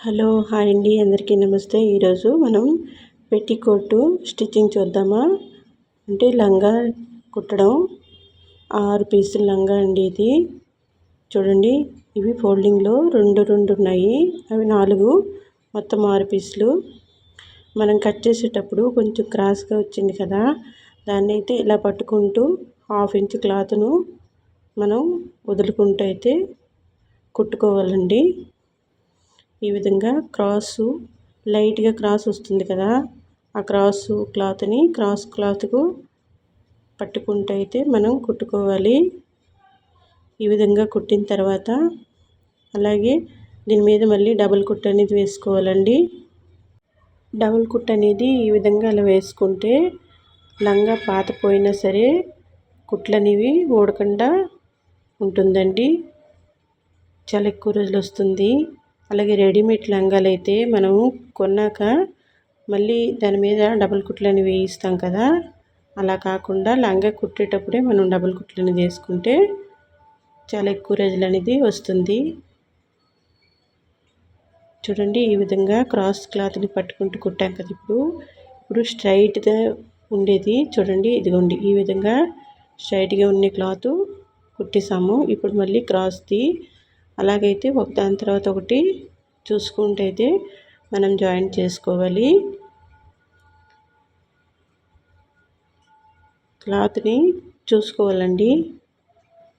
Hello hi అండి. అందరికీ నమస్తే. ఈరోజు మనం పెట్టికోటు స్టిచ్చింగ్ చూద్దామా? అంటే లంగా కుట్టడం. ఆరు పీసులు లంగా అండి ఇది. చూడండి ఇవి ఫోల్డింగ్లో రెండు రెండు ఉన్నాయి. అవి నాలుగు మొత్తం ఆరు పీసులు. మనం కట్ చేసేటప్పుడు కొంచెం క్రాస్గా వచ్చింది కదా దాన్ని అయితే ఇలా పట్టుకుంటూ హాఫ్ ఇంచ్ క్లాత్ను మనం వదులుకుంటూ అయితే కుట్టుకోవాలండి. ఈ విధంగా క్రాసు లైట్గా క్రాస్ వస్తుంది కదా ఆ క్రాసు క్లాత్ని క్రాస్ క్లాత్కు పట్టుకుంటూ అయితే మనం కుట్టుకోవాలి. ఈ విధంగా కుట్టిన తర్వాత అలాగే దీని మీద మళ్ళీ డబుల్ కుట్ అనేది వేసుకోవాలండి. డబుల్ కుట్ అనేది ఈ విధంగా అలా వేసుకుంటే లంగా పాతపోయినా సరే కుట్లు అనేవి ఊడకుండా ఉంటుందండి. చాలా ఎక్కువ రోజులు వస్తుంది. అలాగే రెడీమేడ్ లంగాలు అయితే మనము కొన్నాక మళ్ళీ దాని మీద డబుల్ కుట్లని వేయిస్తాం కదా. అలా కాకుండా లంగా కుట్టేటప్పుడే మనం డబుల్ కుట్లని వేసుకుంటే చాలా ఎక్కువ రోజులు అనేది వస్తుంది. చూడండి ఈ విధంగా క్రాస్ క్లాత్ని పట్టుకుంటూ కుట్టాం కదా ఇప్పుడు. ఇప్పుడు స్ట్రైట్గా ఉండేది చూడండి ఇదిగోండి ఈ విధంగా స్ట్రైట్గా ఉండే క్లాత్ కుట్టేసాము. ఇప్పుడు మళ్ళీ క్రాస్ది అలాగైతే ఒక దాని తర్వాత ఒకటి చూసుకుంటే అయితే మనం జాయింట్ చేసుకోవాలి. క్లాత్ని చూసుకోవాలండి.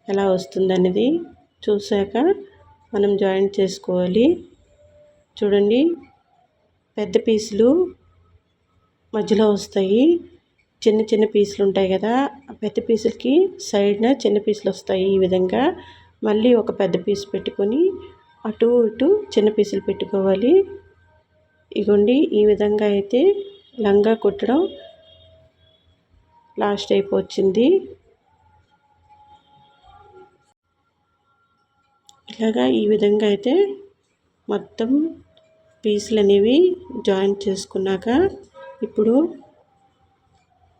ఎలా వస్తుందనేది చూసాక మనం జాయింట్ చేసుకోవాలి. చూడండి పెద్ద పీసులు మధ్యలో వస్తాయి. చిన్న చిన్న పీసులు ఉంటాయి కదా పెద్ద పీసులకి సైడ్న చిన్న పీసులు వస్తాయి ఈ విధంగా. మళ్ళీ ఒక పెద్ద పీస్ పెట్టుకొని అటు ఇటు చిన్న పీసులు పెట్టుకోవాలి. ఇగోండి ఈ విధంగా అయితే లంగా కుట్టడం లాస్ట్ అయిపోచ్చింది ఇలాగా ఈ విధంగా అయితే మొత్తం పీసులు అనేవి జాయిన్ చేసుకున్నాక ఇప్పుడు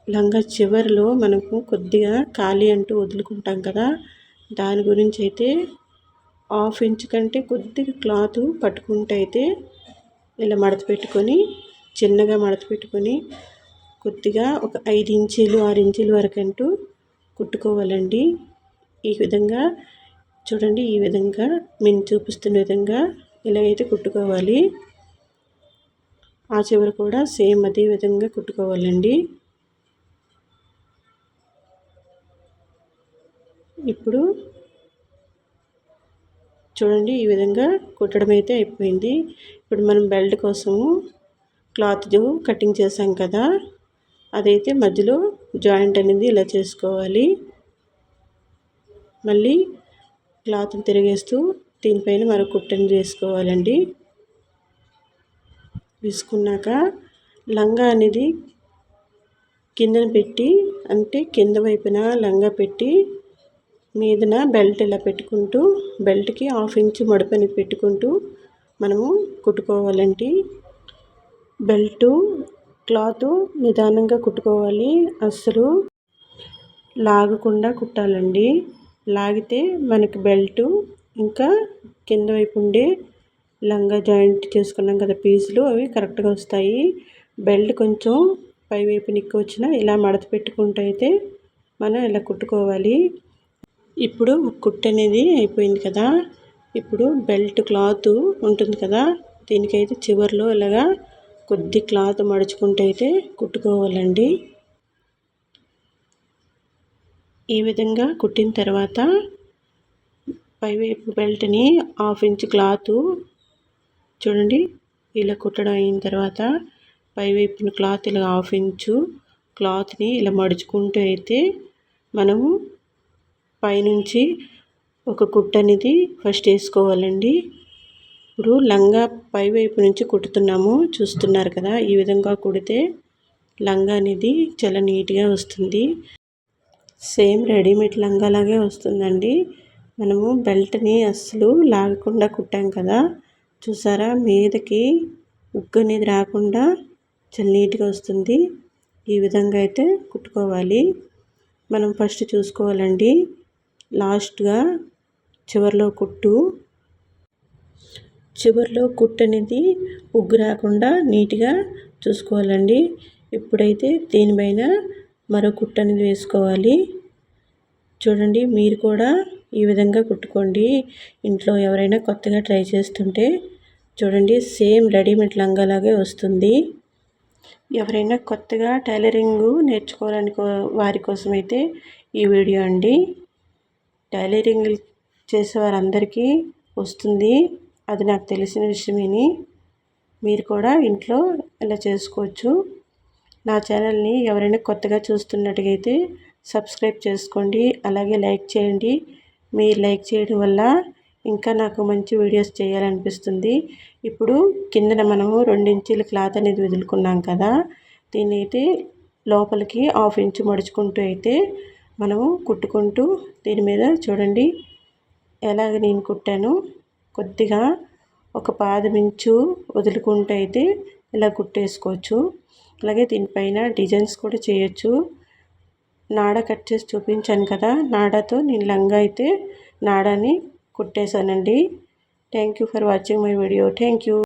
లంగా చివరిలో మనకు కొద్దిగా ఖాళీ అంటూ వదులుకుంటాం కదా. దాని గురించి అయితే హాఫ్ ఇంచ్ కంటే కొద్దిగా క్లాత్ పట్టుకుంటే అయితే ఇలా మడత పెట్టుకొని చిన్నగా మడత పెట్టుకొని కొద్దిగా ఒక ఐదు ఇంచీలు ఆరు ఇంచీలు వరకు అంటూ కుట్టుకోవాలండి. ఈ విధంగా చూడండి ఈ విధంగా మేము చూపిస్తున్న విధంగా ఇలా అయితే కుట్టుకోవాలి. ఆ చివరి కూడా సేమ్ అదే విధంగా కుట్టుకోవాలండి. ఇప్పుడు చూడండి ఈ విధంగా కుట్టడం అయితే అయిపోయింది. ఇప్పుడు మనం బెల్ట్ కోసము క్లాత్ కటింగ్ చేసాం కదా అదైతే మధ్యలో జాయింట్ అనేది ఇలా చేసుకోవాలి. మళ్ళీ క్లాత్ని తిరిగేస్తూ దీనిపైన మరో కుట్టని వేసుకోవాలండి వేసుకున్నాక లంగా అనేది కిందన పెట్టి అంటే కింద వైపున లంగా పెట్టి మీదన బెల్ట్ ఇలా పెట్టుకుంటూ బెల్ట్కి హాఫ్ ఇంచ్ మడపని పెట్టుకుంటూ మనము కుట్టుకోవాలండి. బెల్టు క్లాత్ నిదానంగా కుట్టుకోవాలి. అస్సలు లాగకుండా కుట్టాలండి. లాగితే మనకి బెల్టు ఇంకా కింద వైపు ఉండే లంగా జాయింట్ చేసుకున్నాం కదా పీసులు అవి కరెక్ట్గా వస్తాయి. బెల్ట్ కొంచెం పైవైపు నిక్కు వచ్చినా ఇలా మడత పెట్టుకుంటూ అయితే మనం ఇలా కుట్టుకోవాలి. ఇప్పుడు కుట్టు అనేది అయిపోయింది కదా. ఇప్పుడు బెల్ట్ క్లాత్ ఉంటుంది కదా. దీనికైతే చివరిలో ఇలాగా కొద్ది క్లాత్ మడుచుకుంటూ అయితే కుట్టుకోవాలండి. ఈ విధంగా కుట్టిన తర్వాత పైవైపు బెల్ట్ని హాఫ్ ఇంచ్ క్లాత్ చూడండి ఇలా కుట్టడం అయిన తర్వాత పైవైపున క్లాత్ ఇలా హాఫ్ ఇంచు క్లాత్ని ఇలా మడుచుకుంటూ అయితే మనము పైనుంచి ఒక కుట్ అనేది ఫస్ట్ వేసుకోవాలండి. ఇప్పుడు లంగా పై వైపు నుంచి కుట్టుతున్నాము. చూస్తున్నారు కదా ఈ విధంగా కుడితే లంగా అనేది చాలా నీట్గా వస్తుంది. సేమ్ రెడీమేడ్ లంగా లాగే వస్తుందండి. మనము బెల్ట్ని అస్సలు లాగకుండా కుట్టాం కదా. చూసారా మీదకి ఉగ్గు అనేది రాకుండా చాలా నీట్గా వస్తుంది. ఈ విధంగా అయితే కుట్టుకోవాలి. మనం ఫస్ట్ చూసుకోవాలండి. లాస్ట్గా చివరిలో కుట్టు. చివరిలో కుట్టు అనేది ఉగ్గు రాకుండా నీట్గా చూసుకోవాలండి. ఇప్పుడైతే దీనిపైన మరో కుట్టు అనేది వేసుకోవాలి. చూడండి మీరు కూడా ఈ విధంగా కుట్టుకోండి. ఇంట్లో ఎవరైనా కొత్తగా ట్రై చేస్తుంటే చూడండి సేమ్ రెడీమేడ్ లంగాలాగే వస్తుంది. ఎవరైనా కొత్తగా టైలరింగ్ నేర్చుకోవాలని వారి కోసం అయితే ఈ వీడియో అండి. టైలరింగ్ చేసే వారందరికీ వస్తుంది. అది నాకు తెలిసిన విషయమేని. మీరు కూడా ఇంట్లో ఇలా చేసుకోవచ్చు. నా ఛానల్ని ఎవరైనా కొత్తగా చూస్తున్నట్టుగైతే సబ్స్క్రైబ్ చేసుకోండి. అలాగే లైక్ చేయండి. మీరు లైక్ చేయడం వల్ల ఇంకా నాకు మంచి వీడియోస్ చేయాలనిపిస్తుంది. ఇప్పుడు కిందన మనము ఇంచుల క్లాత్ అనేది వదులుకున్నాం కదా. దీన్ని అయితే లోపలికి హాఫ్ ఇంచు మడుచుకుంటూ అయితే మనము కుట్టుకుంటూ దీని మీద చూడండి. ఎలాగ నేను కుట్టాను? కొద్దిగా ఒక పాదమించు వదులుకుంటూ అయితే ఇలా కుట్టేసుకోవచ్చు. అలాగే దీనిపైన డిజైన్స్ కూడా చేయొచ్చు. నాడ కట్ చేసి చూపించాను కదా నాడతో నేను లంగా అయితే నాడాని కుట్టేశానండి. Thank you for watching my video. Thank you.